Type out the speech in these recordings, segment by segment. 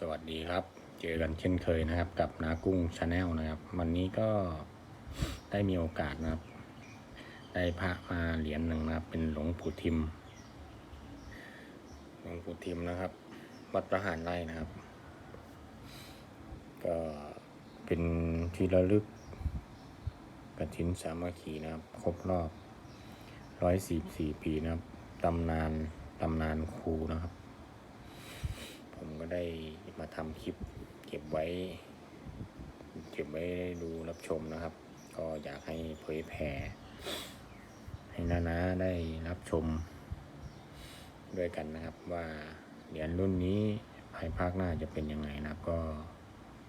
สวัสดีครับ เจอกันเช่นเคยนะครับ กับนากุ้งชาแนลนะครับ วันนี้ก็ได้มีโอกาสนะครับ ได้พระมาเหรียญหนึ่งนะครับ เป็นหลวงปู่ทิม หลวงปู่ทิมนะครับ วัดประหารไร่นะครับ ก็เป็นที่ระลึกกฐินสามัคคีนะครับ ครบรอบร้อยสี่สี่ปีนะครับตำนานตำนานครูนะครับ ก็ได้มาทำคลิปเก็บไว้ เก็บไว้ดูรับชมนะครับ ก็อยากให้เผยแผ่ให้นานาได้รับชม ด้วยกันนะครับว่าเหรียญรุ่นนี้ภายภาคหน้าจะเป็นยังไงนะครับ ก็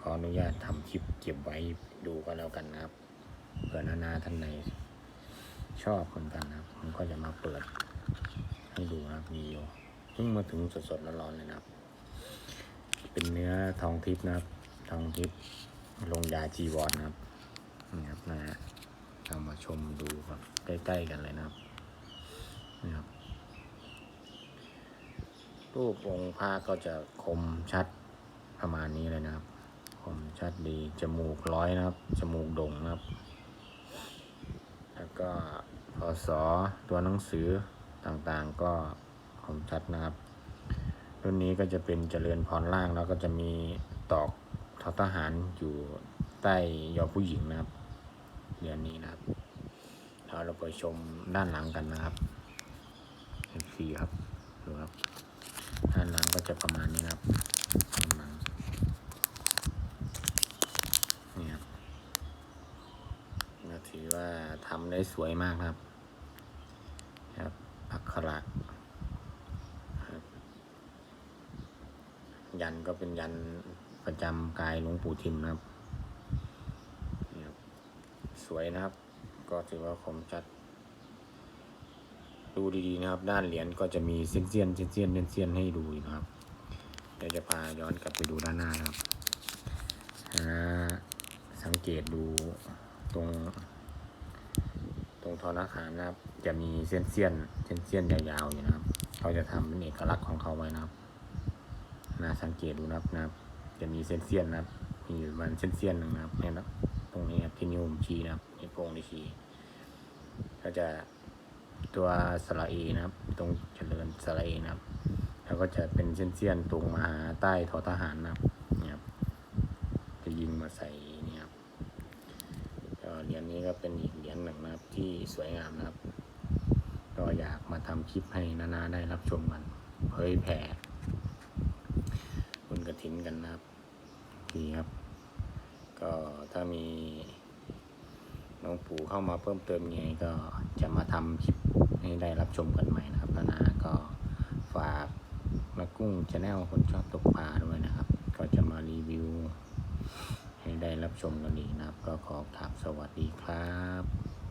ขออนุญาตทำคลิปเก็บไว้ดูก็แล้วกันนะครับเผื่อนานาท่านไหนชอบคนกันนะครับผมก็จะมาเปิดให้ดูนะครับมีอยู่เพิ่งมาถึงสดๆร้อนๆเลยนะครับ เป็นเนื้อทองทิพย์นะครับ ทองทิพย์ลงยาจีวรนะครับนี่ครับนะฮะเอามาชมดูแบบใกล้ๆกันเลยนะครับนี่ครับรูปองค์พระก็จะคมชัดประมาณนี้เลยนะครับ คมชัดดีจมูกร้อยนะครับ จมูกโด่งนะครับ แล้วก็พศตัวหนังสือต่างๆก็คมชัดนะครับ รุ่นนี้ก็จะเป็นเจริญพรล่างแล้วก็จะมีตอกทอทหารอยู่ใต้ยอผู้หญิงนะครับเรือนนี้นะครับเราเราไปชมด้านหลังกันนะครับสีครับดูครับด้านหลังก็จะประมาณนี้นะครับด้านหลังนี่ครับถือว่าทำได้สวยมากนะครับ ครับอักขระ ยัน ก็เป็นยันประจำกายหลวงปู่ทิมนะครับนี่ครับ สวยนะครับ ก็ถือว่าคมชัด ดูดีๆนะครับ ด้านเหรียญก็จะมีเส้นเสียนเส้นเสียนเส้นเสียนให้ดูนะครับ เดี๋ยวจะพาย้อนกลับไปดูด้านหน้านะครับสังเกตดูตรงตรงทอนาคารนะครับ จะมีเส้นเสียนเส้นเสียนยาวๆอยู่นะครับ เขาจะทำเป็นเอกลักษณ์ของเขาไว้นะครับ นะสังเกตดูนะครับนะครับ จะมีเส้นเสี้ยนนะครับ มีอยู่ประมันเส้นเสี้ยนหนึ่งนะครับเนี่ยนะตรงนี้ครับที่นิ้วผมชี้นะครับที่โป้งที่ชี้ก็จะตัวสระเอนะครับ ตรงเจริญสระเอนะครับ แล้วก็จะเป็นเส้นเสี้ยนตรงมาหาใต้ทอทหารนะครับเนี่ยครับ จะยิงมาใส่เนี่ยครับเหรียญนี้ก็เป็นอีกเหรียญหนึ่งนะครับ ที่สวยงามนะครับ ก็อยากมาทำคลิปให้นานาได้รับชมกันเผยแผ่ินกันนะครับดีครับ ก็ถ้ามีน้องปู่เข้ามาเพิ่มเติมยังไงก็จะมาทำคลิปให้ได้รับชมกันใหม่นะครับนานาก็ฝากมากุ้งชาแนลคนชอบตกปลาด้วยนะครับ ก็จะมารีวิว ให้ได้รับชมกันอีกนะครับ ก็ขอกราบสวัสดีครับ